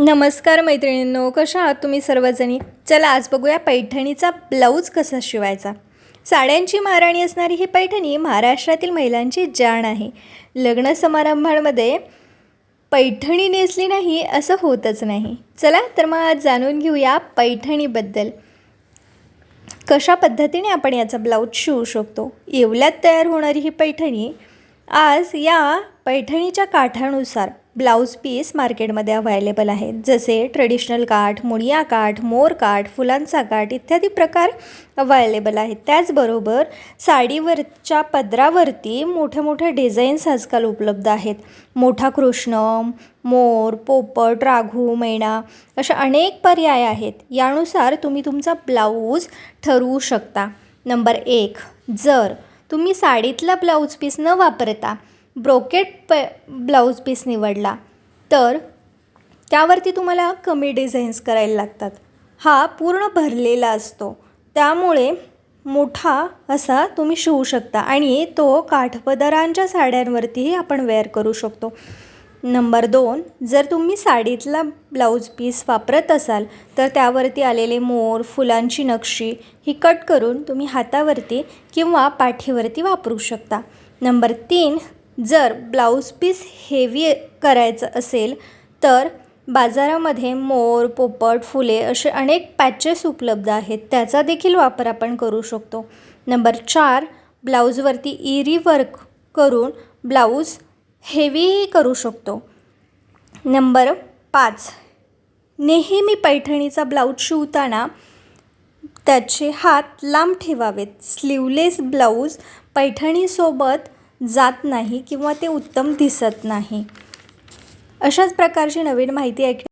नमस्कार मैत्रिणींनो कशा आहात तुम्ही सर्वजणी? चला आज बघूया पैठणीचा ब्लाऊज कसा शिवायचा. साड्यांची महाराणी असणारी ही पैठणी महाराष्ट्रातील महिलांची जाण आहे. लग्न समारंभांमध्ये पैठणी नेसली नाही असं होतच नाही. चला तर मग आज जाणून घेऊया पैठणीबद्दल. कशा पद्धतीने आपण याचा ब्लाऊज शिवू शकतो? येवल्यात तयार होणारी ही पैठणी आज या पैठणीच्या काठानुसार ब्लाऊज पीस मार्केटमध्ये अवेलेबल आहेत जसे ट्रेडिशनल काठ मुळिया काठ मोर काठ फुलांचा काठ इत्यादी प्रकार अवेलेबल आहेत. त्याचबरोबर साडीवरच्या पदरावरती मोठे मोठे डिझाईन्स आजकाल उपलब्ध आहेत. मोठा कृष्ण मोर पोपट राघू मैना अशा अनेक पर्याय आहेत. यानुसार तुम्ही तुमचा ब्लाऊज ठरवू शकता. नंबर एक जर तुम्ही साडीतला ब्लाऊज पीस न वापरता ब्रोकेट प ब्लाऊज पीस निवडला. तर त्यावरती तुम्हाला कमी डिझाईन्स करायला लागतात. हा पूर्ण भरलेला असतो. त्यामुळे मोठा असा तुम्ही शिवू शकता आणि तो काठपदरांच्या साड्यांवरतीही आपण वेअर करू शकतो. नंबर दोन जर तुम्ही साडीतला ब्लाऊज पीस वापरत असाल तर त्यावरती आलेले मोर फुलांची नक्षी ही कट करून तुम्ही हातावरती किंवा पाठीवरती वापरू शकता. नंबर तीन जर ब्लाऊज पीस हेवी करायचं असेल तर बाजारामध्ये मोर पोपट फुले असे अनेक पॅचेस उपलब्ध आहेत. त्याचा देखील वापर आपण करू शकतो. नंबर चार ब्लाऊजवरती इरी वर्क करून ब्लाऊज हेवीही करू शकतो. नंबर पाच नेहमी पैठणीचा ब्लाऊज शिवताना त्याचे हात लांब ठेवावेत. स्लीवलेस ब्लाऊज पैठणीसोबत जात नाही किंवा ते उत्तम दिसत नाही. अशाच प्रकारची नवीन माहिती ऐक